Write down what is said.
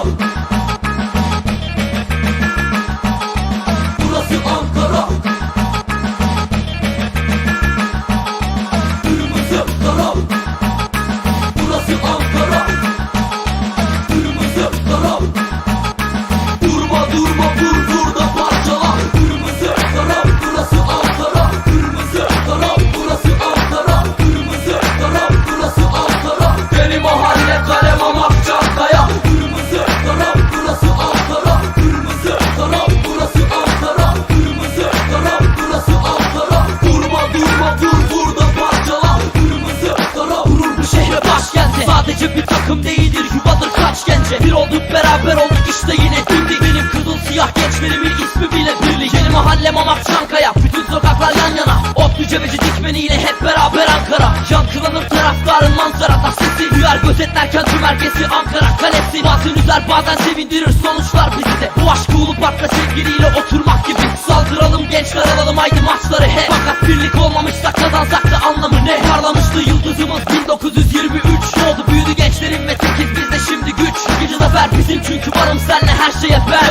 Ankara Burası Ankara. Kırmızı kara. Burası Ankara. Kırmızı kara gence Bir olduk beraber olduk. İşte yine dimdik Benim kızıl siyah gençlerimin ismi bile birlik. Yeni mahallem Amak Çankaya Bütün sokaklar yan yana. Otlu cebeci dikmeniyle hep beraber Ankara. Yankılanır taraftarın manzarada Sesi duyar gözetlerken tüm herkesi Ankara. Kalesi Bazen üzer bazen sevindirir sonuçlar bizi de. Bu aşkı ulu parkta sevgiliyle oturmak gibi. Saldıralım gençler alalım haydi maçları he Fakat birlik olmamışsa kazansak da anlamı ne? Parlamıştı yıldızımız she a bad